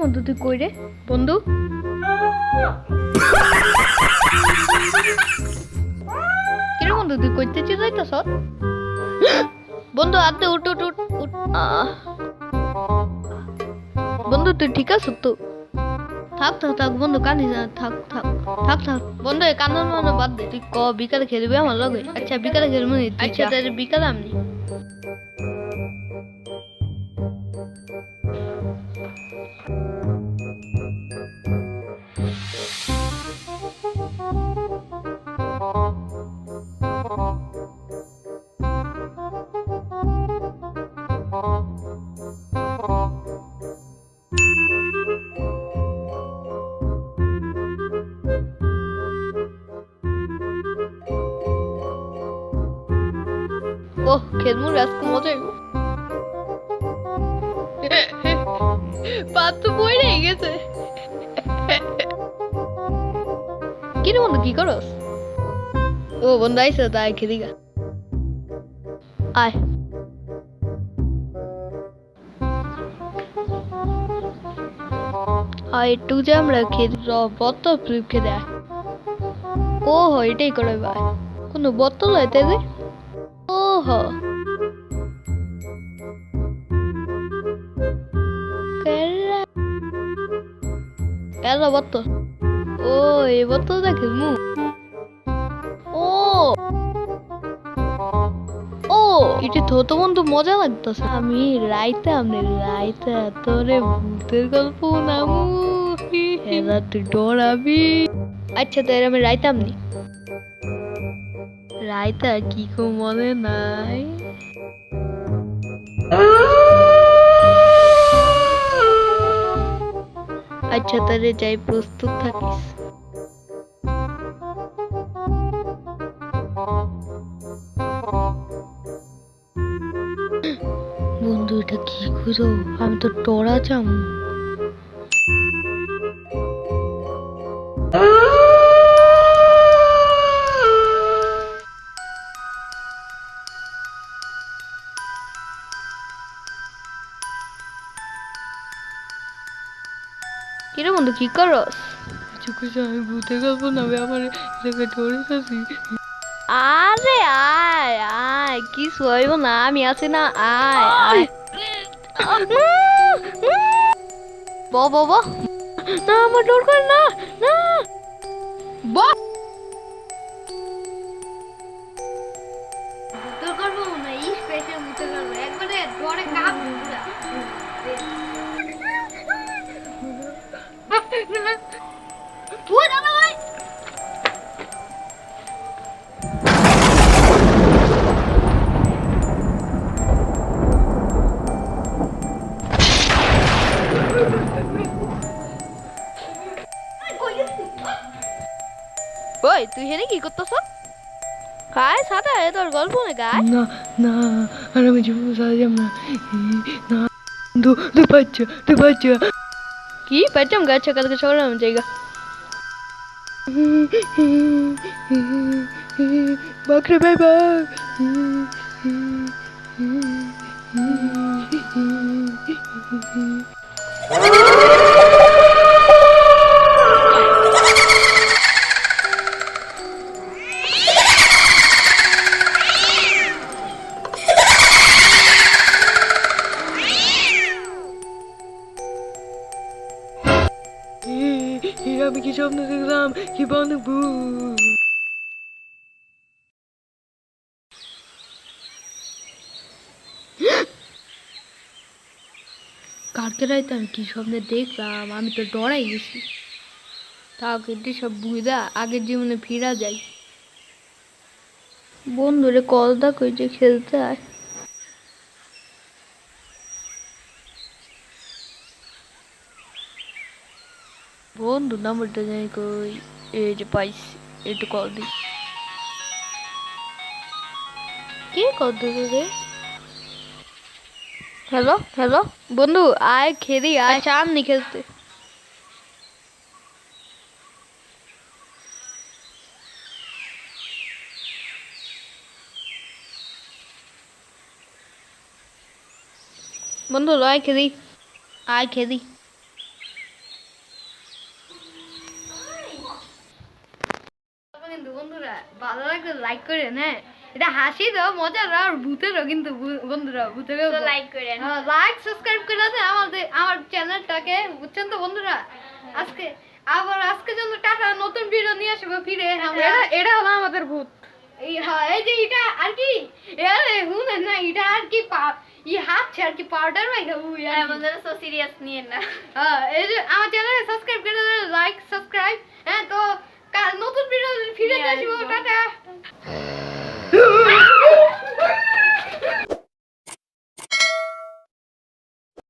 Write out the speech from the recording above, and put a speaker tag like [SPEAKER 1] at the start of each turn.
[SPEAKER 1] বন্ধু তুই কই রে? বন্ধু? কিরে বন্ধু তুই কইতে যাইতাছ বন্ধু আতে উঠ উঠ উঠ উঠ। বন্ধু তুই ঠিক আছো তো? থাক থাক থাক বন্ধু কান্দিস না থাক থাক থাক থাক। বন্ধু কান্দার মানে বাদ দে তুই ক বিকালে খেলবি আমার লগে? আচ্ছা বিকালে খেলবি? আচ্ছা। তাহলে বিকালে আমনি ওহ খেলমু আজকে মজা পাত তো পড়ে গেছে। কি রে বন্ধু, কি করস? ও বন্ধু, আইসে তাই খেলি গা। আয়। আয়, একটু যে আমরা খেলি বত্ত ফ্লিপ খেলে ও হ এটাই করে ভাই। কোনো বোতল হইতে রে কেরা বোতল ও, এই বোতল দেখে মু। ও। ও এটি থতো বন্ধু মজা লাগতেছে। আমি রাইতে আমি রাইতে তোরে ভূতের গল্প নামু এরা তুই ডরাবি আচ্ছা তাই আমি রাইতাম নি। রায়তা কি কো মনে নাই? আচ্ছা তাহলে যাই, প্রস্তুত থাকিস। বন্ধু, এটা কি করো আমি তো টরা যাম কিরে বন্ধু কি করস? চুকে আমি ভূতে গল্প নামে আমার এটাকে ধরে আছি আরে আয় আয় কি সইব না আমি আছি না আয় আয়। ব ব ব। না আমার ডর করে না না। ব। না এই স্পেশাল একবারে ডরে কাপ তুই দাদা ভাই ওই তুই হেনে কি করতেছ? গায়ে সাদা এ তোর গল্প না গায়ে।
[SPEAKER 2] না না আর আমি জীবন সারা যাব না। না দু দু বাচ্চা দু বাচ্চা
[SPEAKER 1] কি পাইতাম গাছে কালকে সকালে আমি জায়গা
[SPEAKER 2] বাকরে বাই আমি কি স্বপ্ন দেখলাম? কি বান্ধব
[SPEAKER 1] কালকে রাইতে আমি কি স্বপ্নে দেখলাম? আমি তো ডরাই গেছি। তাও কিন্তু সব বুঝা, আগের জীবনে ফিরা যাই বন্ধুরে কল দা কই যে খেলতে আয়। বন্ধু নাম্বারটা জানি কই এই যে পাইছি একটু কল দি কে কল দিল রে হ্যালো হ্যালো বন্ধু আয় খেলি আয় চান নি খেলতে বন্ধু লয় খেলি আয় খেলি লাইক করেন হ্যাঁ এটা হাসি দাও মজার আর ভূতেরও কিন্তু বন্ধুরা ভূতেরও
[SPEAKER 3] তো লাইক করেন
[SPEAKER 1] লাইক সাবস্ক্রাইব করে দেন আমাদের আমার চ্যানেলটাকে বুঝছেন তো বন্ধুরা? আজকে আবার আজকে জন্য টাটা নতুন ভিডিও নিয়ে আসব ফিরে আমরা।
[SPEAKER 2] এটা হলো আমাদের ভূত।
[SPEAKER 1] এই হ্যাঁ এই যে এটা আর কি? শুনেন না এটা আর কি পা- ই হাতছে আর কি পাউডার ভাই উই আর
[SPEAKER 3] হ্যাঁ
[SPEAKER 1] কি।
[SPEAKER 3] বন্ধুরা সো সিরিয়াস নিয়ে না।
[SPEAKER 1] হ্যাঁ এই যে আমার চ্যানেলে সাবস্ক্রাইব করে